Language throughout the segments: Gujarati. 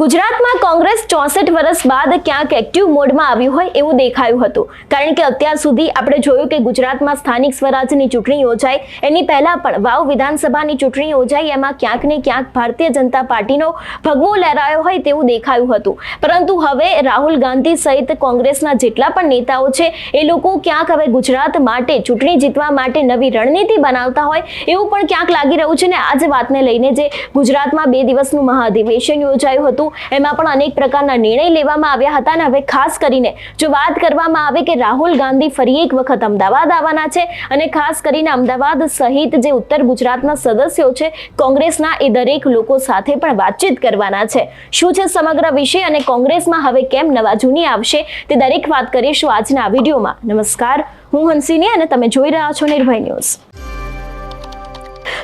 ગુજરાતમાં કોંગ્રેસ ચોસઠ વર્ષ બાદ ક્યાંક એક્ટિવ મોડમાં આવ્યું હોય એવું દેખાયું હતું. કારણ કે અત્યાર સુધી આપણે જોયું કે ગુજરાતમાં સ્થાનિક સ્વરાજની ચૂંટણી યોજાઈ. એની પહેલાં પણ વાવ વિધાનસભાની ચૂંટણી યોજાઈ. એમાં ક્યાંક ને ક્યાંક ભારતીય જનતા પાર્ટીનો ભગવો લહેરાયો હોય તેવું દેખાયું હતું. પરંતુ હવે રાહુલ ગાંધી સહિત કોંગ્રેસના જેટલા પણ નેતાઓ છે, એ લોકો ક્યાંક હવે ગુજરાત માટે ચૂંટણી જીતવા માટે નવી રણનીતિ બનાવતા હોય એવું પણ ક્યાંક લાગી રહ્યું છે ને આ જ વાતને લઈને જે ગુજરાતમાં બે દિવસનું મહાધિવેશન યોજાયું હતું. એમાં પણ અનેક પ્રકારના નિર્ણય લેવામાં આવ્યા હતા અને હવે ખાસ કરીને જો વાત કરવામાં આવે કે રાહુલ ગાંધી ફરી એક વખત અમદાવાદ આવવાના છે અને ખાસ કરીને અમદાવાદ સહિત જે ઉત્તર ગુજરાતના સદસ્યો છે, કોંગ્રેસના એ દરેક લોકો સાથે પણ વાતચીત કરવાના છે. શું છે સમગ્ર વિષય અને કોંગ્રેસમાં હવે કેમ નવા જૂની આવશે તે દરેક વાત કરીશું આજના વિડીયોમાં. નમસ્કાર, હું હંસિની અને તમે જોઈ રહ્યા છો નિર્ભય ન્યૂઝ.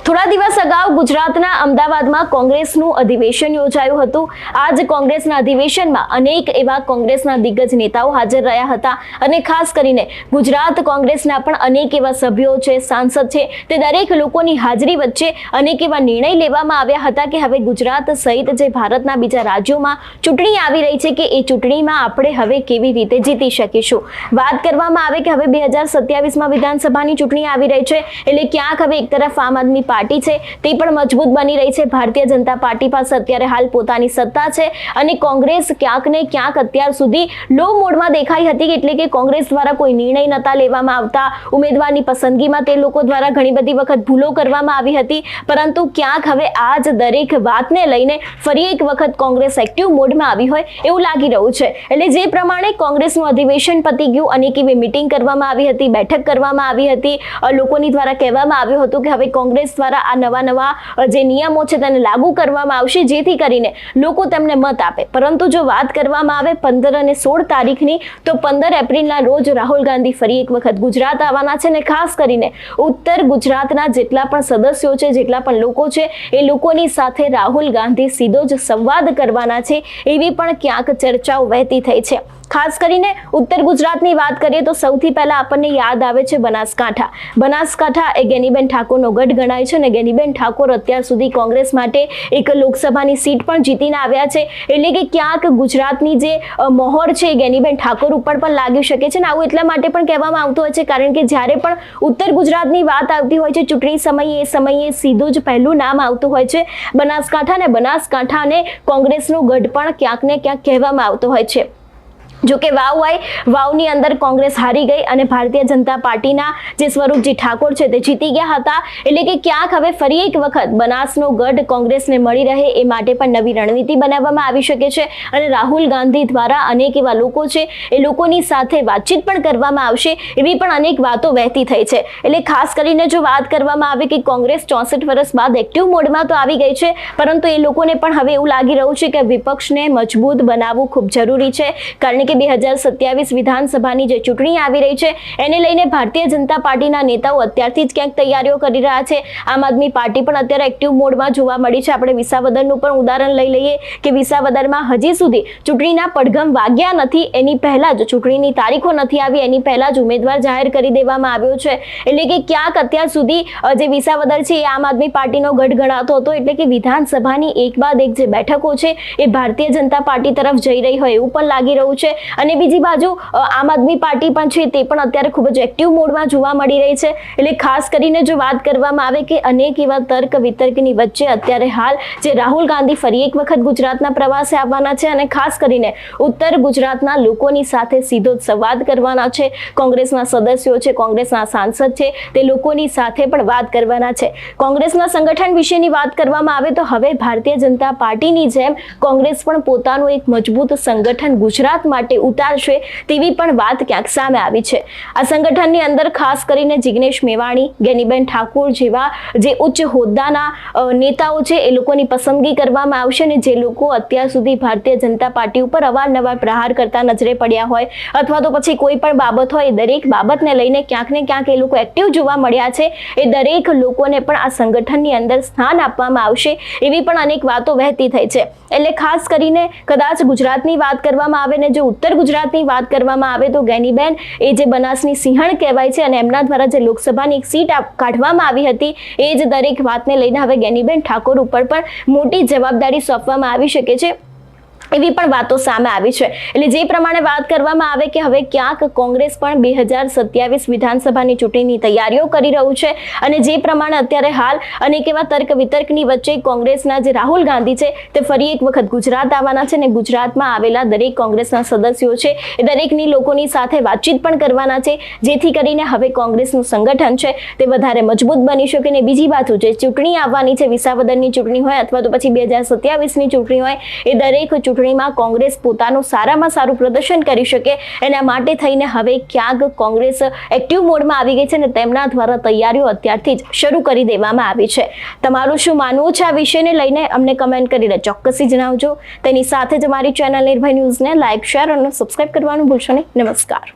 થોડા દિવસ અગાઉ ગુજરાતના અમદાવાદમાં કોંગ્રેસનું અધિવેશન યોજાયું હતું. આ જ કોંગ્રેસના અધિવેશનમાં અનેક એવા કોંગ્રેસના દિગ્ગજ નેતાઓ હાજર રહ્યા હતા અને ખાસ કરીને ગુજરાત કોંગ્રેસના પણ અનેક એવા સભ્યો છે, સાંસદ છે, તે દરેક લોકોની હાજરી વચ્ચે અનેક એવા નિર્ણય લેવામાં આવ્યા હતા કે હવે ગુજરાત સહિત જે ભારતના બીજા રાજ્યોમાં ચૂંટણી આવી રહી છે કે એ ચૂંટણીમાં આપણે હવે કેવી રીતે જીતી શકીશું? વાત કરવામાં આવે કે હવે બે હજાર સત્યાવીસમાં વિધાનસભાની ચૂંટણી આવી રહી છે, એટલે ક્યાંક હવે એક તરફ આમ આદમી પાર્ટી છે, તે પણ મજબૂત બની રહી છે. ભારતીય જનતા પાર્ટી પાસે અત્યારે હાલ પોતાની સત્તા છે અને કોંગ્રેસ ક્યાંક ને ક્યાંક અત્યાર સુધી લો મોડમાં દેખાઈ હતી, એટલે કે કોંગ્રેસ દ્વારા કોઈ નિર્ણય નતા લેવામાં આવતા. ઉમેદવારની પસંદગીમાં તે લોકો દ્વારા ઘણી બધી વખત ભૂલો કરવામાં આવી હતી, પરંતુ ક્યાંક હવે આ જ દરેક વાતને લઈને ફરી એક વખત કોંગ્રેસ એક્ટિવ મોડમાં આવી હોય એવું લાગી રહ્યું છે. એટલે જે પ્રમાણે કોંગ્રેસનું અધિવેશન પતી ગયું અનેક એવી મિટિંગ કરવામાં આવી હતી, બેઠક કરવામાં આવી હતી. લોકોની દ્વારા કહેવામાં આવ્યું હતું કે હવે કોંગ્રેસ દ્વારા આ નવા નવા જે નિયમો છે તેને લાગુ કરવામાં આવશે, જેથી કરીને લોકો તેમને મત આપે. પરંતુ જો વાત કરવામાં આવે પંદર અને સોળ તારીખની, તો પંદર એપ્રિલના રોજ રાહુલ ગાંધી ફરી એક વખત ગુજરાત આવવાના છે અને ખાસ કરીને ઉત્તર ગુજરાતના જેટલા પણ સદસ્યો છે, જેટલા પણ લોકો છે, એ લોકોની સાથે રાહુલ ગાંધી સીધો જ સંવાદ કરવાના છે, એવી પણ ક્યાંક ચર્ચાઓ વહેતી થઈ છે. ખાસ કરીને ઉત્તર ગુજરાતની વાત કરીએ તો સૌથી પહેલા આપણને યાદ આવે છે બનાસકાંઠા. બનાસકાંઠા એ ગેનીબેન ઠાકોરનો ગઢ ગણાય છે. અને ગેનીબેન ઠાકોર અત્યાર સુધી કોંગ્રેસ માટે એક લોકસભાની સીટ પણ જીતીને આવ્યા છે. એટલે કે ક્યાંક ગુજરાતની જે મોહર છે એ ગેનીબેન ઠાકોર ઉપર પણ લાગી શકે છે અને આવું એટલા માટે પણ કહેવામાં આવતું હોય છે કારણ કે જ્યારે પણ ઉત્તર ગુજરાતની વાત આવતી હોય છે ચૂંટણી સમયે એ સમયે સીધું જ પહેલું નામ આવતું હોય છે. બનાસકાંઠા અને બનાસકાંઠાને કોંગ્રેસનું ગઢ પણ ક્યાંક ને ક્યાંક કહેવામાં આવતો હોય છે. જો કે વાવ હોય વાવની અંદર કોંગ્રેસ હારી ગઈ અને ભારતીય જનતા પાર્ટીના જે સ્વરૂપજી ઠાકોર છે તે જીતી ગયા હતા. એટલે કે ક્યાંક હવે ફરી એક વખત બનાસનો ગઢ કોંગ્રેસને મળી રહે એ માટે પણ નવી રણનીતિ બનાવવામાં આવી શકે છે અને રાહુલ ગાંધી દ્વારા અનેક એવા લોકો છે એ લોકોની સાથે વાતચીત પણ કરવામાં આવશે એવી પણ અનેક વાતો વહેતી થઈ છે. એટલે ખાસ કરીને જો વાત કરવામાં આવે કે કોંગ્રેસ ચોસઠ વર્ષ બાદ એક્ટિવ મોડમાં તો આવી ગઈ છે, પરંતુ એ લોકોને પણ હવે એવું લાગી રહ્યું છે કે વિપક્ષને મજબૂત બનાવવું ખૂબ જરૂરી છે. કારણ કે બે હજાર સત્યાવીસ વિધાનસભાની જે ચૂંટણી આવી રહી છે, એને લઈને ભારતીય જનતા પાર્ટીના નેતાઓ અત્યારથી જ ક્યાંક તૈયારીઓ કરી રહ્યા છે. આમ આદમી પાર્ટી પણ અત્યારે એક્ટિવ મોડમાં જોવા મળી છે. આપણે વિસાવદરનું પણ ઉદાહરણ લઈ લઈએ કે વિસાવદરમાં હજી સુધી ચૂંટણીના પડઘમ વાગ્યા નથી, એની પહેલા જ ચૂંટણીની તારીખો નથી આવી, એની પહેલા જ ઉમેદવાર જાહેર કરી દેવામાં આવ્યો છે. એટલે કે ક્યાંક અત્યાર સુધી જે વિસાવદર છે, એ આમ આદમી પાર્ટીનો ગઢ ગણાતો હતો, એટલે કે વિધાનસભાની એક બાદ એક જે બેઠકો છે, એ ભારતીય જનતા પાર્ટી તરફ જઈ રહી હોય એવું પણ લાગી રહ્યું છે. અને બીજી બાજુ આમ આદમી પાર્ટી પણ છે તે પણ અત્યારે ખૂબ જ એક્ટિવ મોડમાં જોવા મળી રહી છે. એટલે ખાસ કરીને જો વાત કરવામાં આવે કે અનેક એવા તર્ક વિતર્કની વચ્ચે અત્યારે હાલ જે રાહુલ ગાંધી ફરી એક વખત ગુજરાતના પ્રવાસે આવવાના છે અને ખાસ કરીને ઉત્તર ગુજરાતના લોકોની સાથે સીધો સંવાદ કરવાના છે. કોંગ્રેસના સદસ્યો છે, કોંગ્રેસના સાંસદ છે, તે લોકોની સાથે પણ વાત કરવાના છે. કોંગ્રેસના સંગઠન વિશેની વાત કરવામાં આવે તો હવે ભારતીય જનતા પાર્ટીની જેમ કોંગ્રેસ પણ પોતાનું એક મજબૂત સંગઠન ગુજરાત માટે ઉતારશે તેવી પણ વાત ક્યાંક સામે આવી છે. આ સંગઠનની અંદર ખાસ કરીને જિગ્નેશ મેવાણી, ગેનીબેન ઠાકુર જેવા જે ઉચ્ચ હોદ્દાના નેતાઓ છે, એ લોકોની પસંદગી કરવામાં આવશે અને જે લોકો અત્યાર સુધી ભારતીય જનતા પાર્ટી ઉપર અવારનવાર પ્રહાર કરતા નજરે પડ્યા હોય અથવા તો પછી કોઈ પણ બાબત હોય દરેક બાબતને લઈને ક્યાંક ને ક્યાંક એ લોકો એક્ટિવ જોવા મળ્યા છે. એ દરેક લોકોને પણ આ સંગઠનની અંદર સ્થાન આપવામાં આવશે એવી પણ અનેક વાતો વહેતી થઈ છે. એટલે ખાસ કરીને કદાચ ગુજરાતની વાત કરવામાં આવે ને જો ઉત્તર ગુજરાતની વાત કરવામાં આવે તો ગેનીબેન, એ જે બનાસની સિંહણ કહેવાય છે અને એમના દ્વારા જે લોકસભાની એક સીટ કાઢવામાં આવી હતી, એ જ દરેક વાતને લઈને હવે ગેનીબેન ઠાકોર ઉપર પણ મોટી જવાબદારી સોંપવામાં આવી શકે છે. એવી પણ વાતો સામે આવી છે. એટલે જે પ્રમાણે વાત કરવામાં આવે કે હવે ક્યાંક કોંગ્રેસ પણ બે હજાર સત્યાવીસ વિધાનસભાની ચૂંટણીની તૈયારીઓ કરી રહ્યું છે અને જે પ્રમાણે અત્યારે હાલ અનેક એવા તર્ક વિતર્કની વચ્ચે કોંગ્રેસના જે રાહુલ ગાંધી છે તે ફરી એક વખત ગુજરાત આવવાના છે અને ગુજરાતમાં આવેલા દરેક કોંગ્રેસના સદસ્યો છે એ દરેકની લોકોની સાથે વાતચીત પણ કરવાના છે. જેથી કરીને હવે કોંગ્રેસનું સંગઠન છે તે વધારે મજબૂત બની શકે અને બીજી બાજુ જે ચૂંટણી આવવાની છે, વિસાવદનની ચૂંટણી હોય અથવા તો પછી બે હજાર સત્યાવીસની ચૂંટણી હોય, એ દરેક ચૂંટણીમાં કોંગ્રેસ પોતાનું સારામાં સારું પ્રદર્શન કરી શકે એના માટે થઈને હવે ક્યાંક કોંગ્રેસ એક્ટિવ મોડમાં આવી ગઈ છે અને તેમના દ્વારા તૈયારીઓ અત્યારથી જ શરૂ કરી દેવામાં આવી છે. તમારું શું માનવું છે આ વિષયને લઈને? અમને કમેન્ટ કરીને ચોક્કસથી જણાવજો. તેની સાથે જ અમારી ચેનલ નિર્ભય ન્યૂઝને લાઇક શેર અને સબસ્ક્રાઇબ કરવાનું ભૂલશો નહીં. નમસ્કાર.